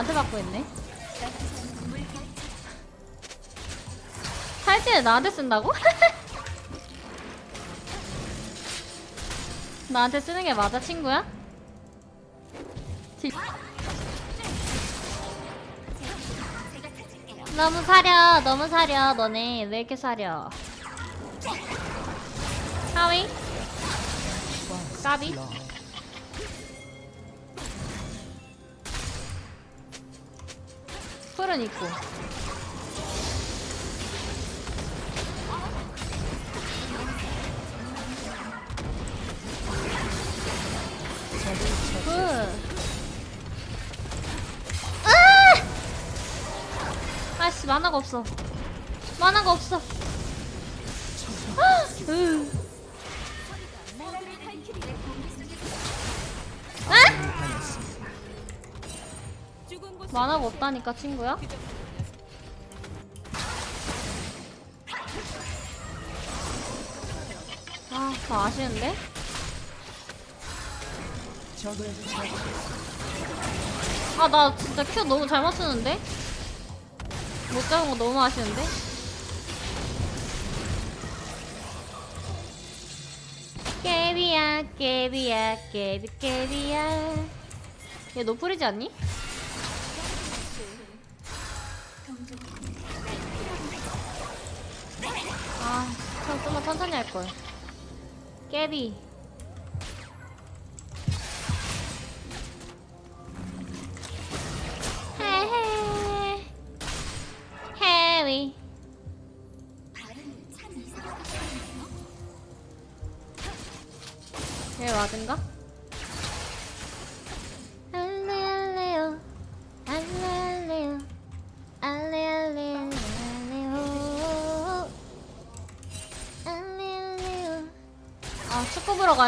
나한테 받고 있네. 탈진을 나한테 쓴다고? 나한테 쓰는 게 맞아, 친구야? 지- 너무 사려, 너무 사려, 너네 왜 이렇게 사려? 하위? 까비? 풀은 있고. 굿. 아! 아씨 만화가 없어. 만화가 없어. 만화가 없다니까 친구야? 아, 더 아쉬운데? 아, 나 진짜 큐 너무 잘 맞추는데? 못 잡은 거 너무 아쉬운데? 깨비야, 깨비야, 깨비, 깨비야. 얘 노플이지 않니? 아, 참 좀만 천천히 할 걸. 깨비. 헤헤. 해위. 얘 맞은가?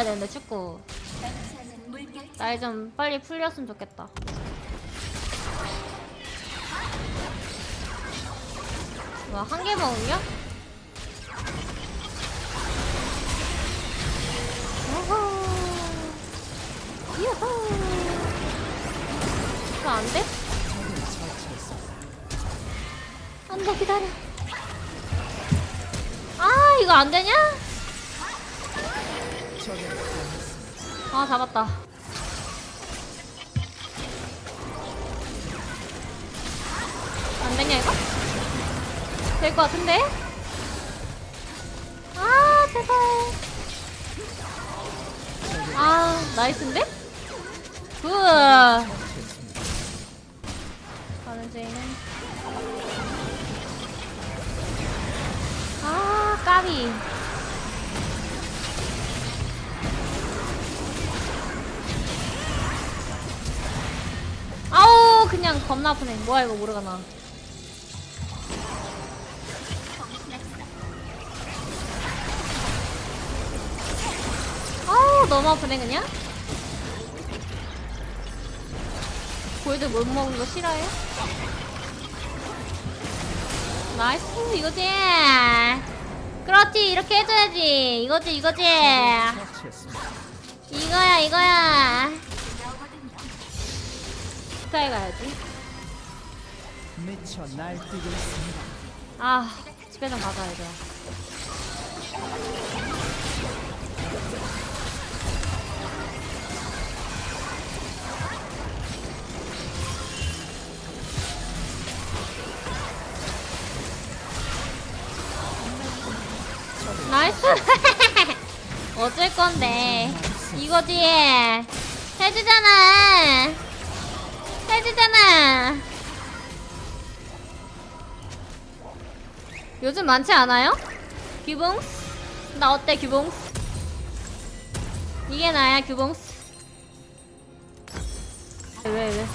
가야 되는데 축구 날 좀 빨리 풀렸으면 좋겠다 뭐야 한개 먹으냐? 오호 유후 이거 안 돼? 안돼 기다려 아 이거 안 되냐? 아 잡았다 안 되냐 이거? 될 것 같은데? 아 제발 아 나이스인데? 굿 가는 제이는 아 까비 그냥 겁나 아프네. 뭐야 이거 모르가나. 아우 너무 아프네 그냥. 골드 못 먹은 거 싫어해? 나이스 이거지. 그렇지 이렇게 해줘야지. 이거지 이거지. 이거야 이거야 스카이 가야지. 미쳐 날뛰고 있습니다. 아 집에 좀 가자 얘들아 나이스! 어쩔 건데. 이거지 해주잖아 해주잖아 요즘 많지 않아요? 규봉스? 나 어때 규봉스? 이게 나야 규봉스 왜 왜?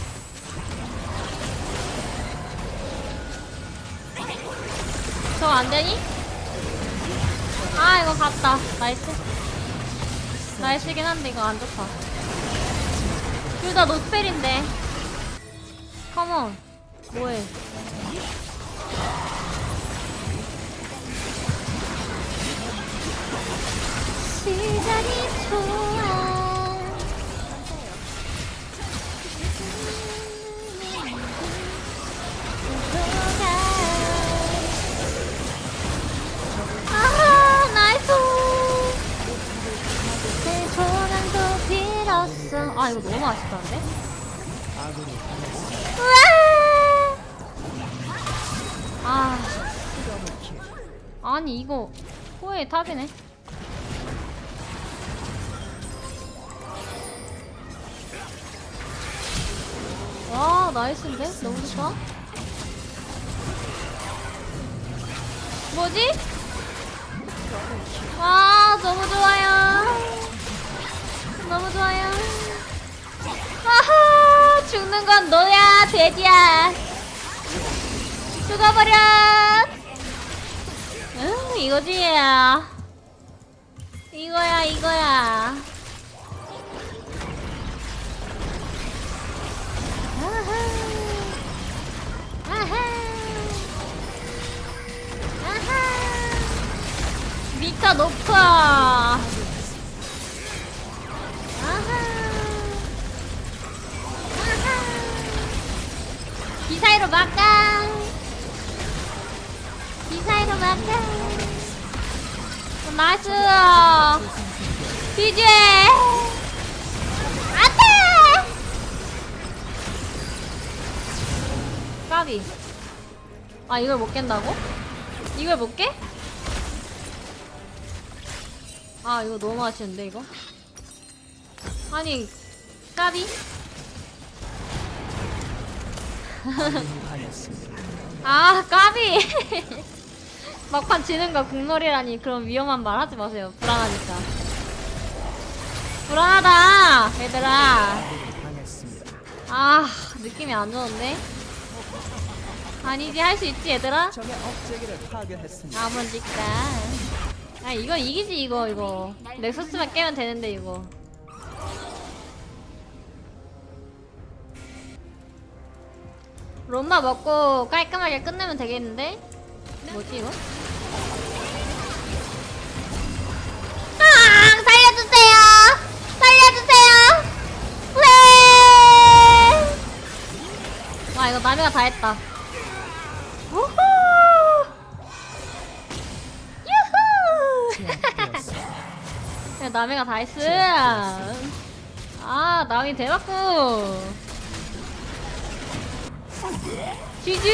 저거 안 되니? 아 이거 갔다 나이스 나이스긴 한데 이거 안 좋다 둘다 노스펠인데 컴온 뭐해 아니 이거 호의 탑이네. 와 나이스인데? 너무 좋다. 뭐지? 와 너무 좋아요. 너무 좋아요. 아하 죽는 건 너야 돼지야. 죽어버려. 응 이거지. 이거야 이거야. 아하. 미터 높아. 기사이로 막아. 기사이로 막아. 어, 나이스. 비제. 안돼. 까비. 아 이걸 못 깬다고? 이걸 못 깨? 아 이거 너무 아쉬운데 이거? 아니 까비? 아 까비 막판 지는 거 국놀이라니 그런 위험한 말 하지 마세요. 불안하니까. 불안하다 얘들아. 아 느낌이 안 좋은데? 아니지 할 수 있지 얘들아. 아버지까 아 이거 이기지 이거 이거. 넥서스만 깨면 되는데 이거. 롬마 먹고 깔끔하게 끝내면 되겠는데? 뭐지 이거? 아 살려주세요 살려주세요 왜! 와 이거 남이가 다 했다 우후 유후 야, 남해가 다 했어. 아, 남이 대박구. 지지!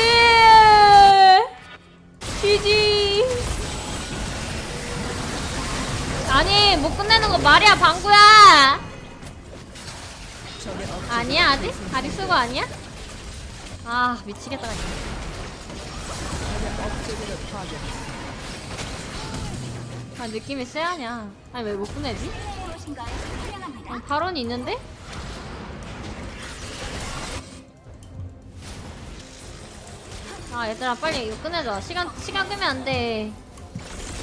말이야, 방구야! 아니야, 아직? 아직 쓰고 아니야? 아, 미치겠다, 그냥. 아, 느낌이 쎄하냐. 아니, 왜못 끝내지? 아, 발언이 있는데? 아, 얘들아, 빨리 이거 끝내자. 시간, 시간 끄면 안 돼.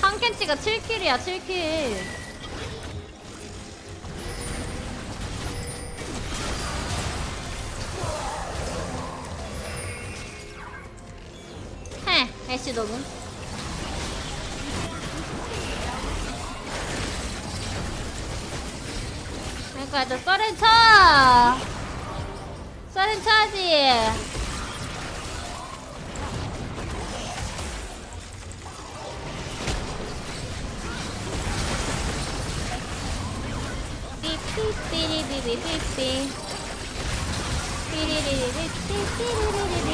한캔치가 7킬이야, 7킬. 애쉬 녹음. 그러니까 너 썰을 쳐! 썰을 쳐야지! 삐삐삐리비비삐삐 삐리리리비삐삐리리리리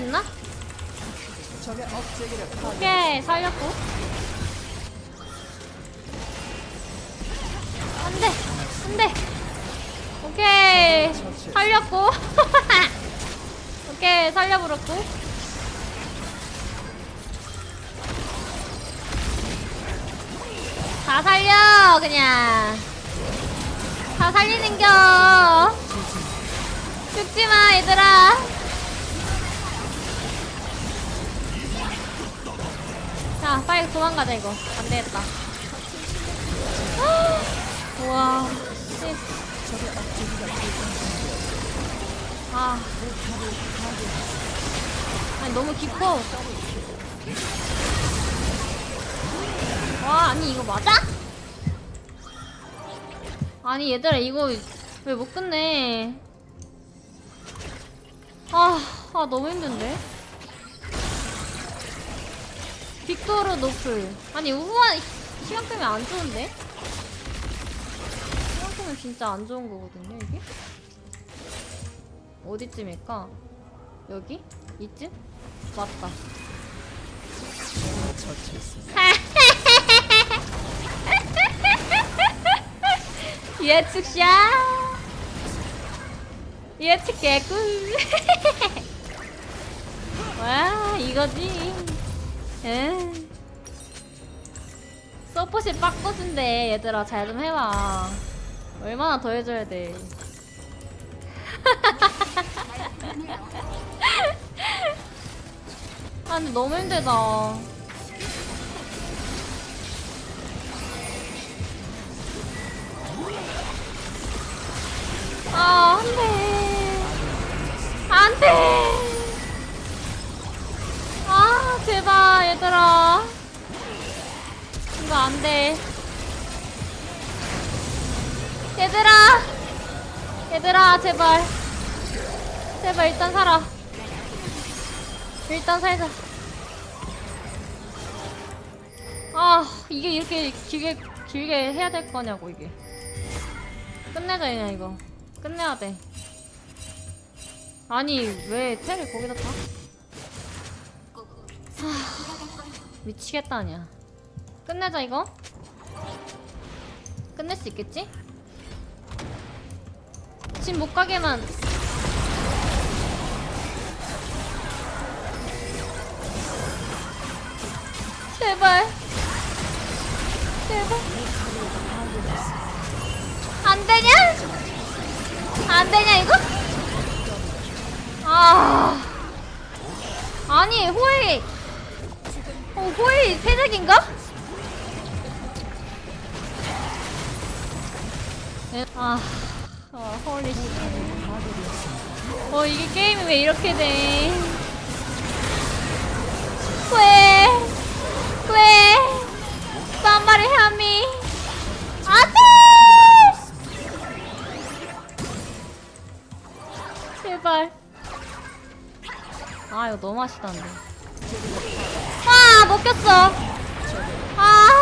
있나? 오케이 살렸고. 안돼 안돼. 오케이 살렸고. 오케이 살려버렸고. 다 살려 그냥. 다 살리는겨. 죽지마 얘들아 자, 빨리 도망가자, 이거. 안 되겠다. 업체계가 아. 아니, 너무 깊어. 와, 아니, 이거 맞아? 아니, 얘들아, 이거 왜 못 끝내? 아, 아, 너무 힘든데? 빅토르 노플. 아니, 우후한, 시간 끄면 안 좋은데? 시간 끄면 진짜 안 좋은 거거든요, 이게? 어디쯤일까? 여기? 이쯤? 맞다. 예측샷! 예측 개꿀! 와, 이거지. 에. 서폿이 빡거진데, 얘들아, 잘 좀 해봐. 얼마나 더 해줘야 돼. 아, 근데 너무 힘들다. 아, 안 돼. 안 돼. 아, 제발, 얘들아. 이거 안 돼. 얘들아. 얘들아, 제발. 제발, 일단 살아. 일단 살자. 아, 이게 이렇게 길게, 길게 해야 될 거냐고, 이게. 끝내자, 그냥 이거. 끝내야 돼. 아니, 왜 테를 거기다 타? 하, 미치겠다, 아니야. 끝내자, 이거. 끝낼 수 있겠지? 집 못 가게만. 제발. 제발. 안 되냐? 안 되냐 이거? 아 아니 호이 어 호이 패작인가? 에, 아, 아 홀리 씨. 어 이게 게임이 왜 이렇게 돼? 왜? 왜? Somebody help me! 안돼! 제발. 아, 이거 너무 아쉽다는데. 아, 먹혔어. 아.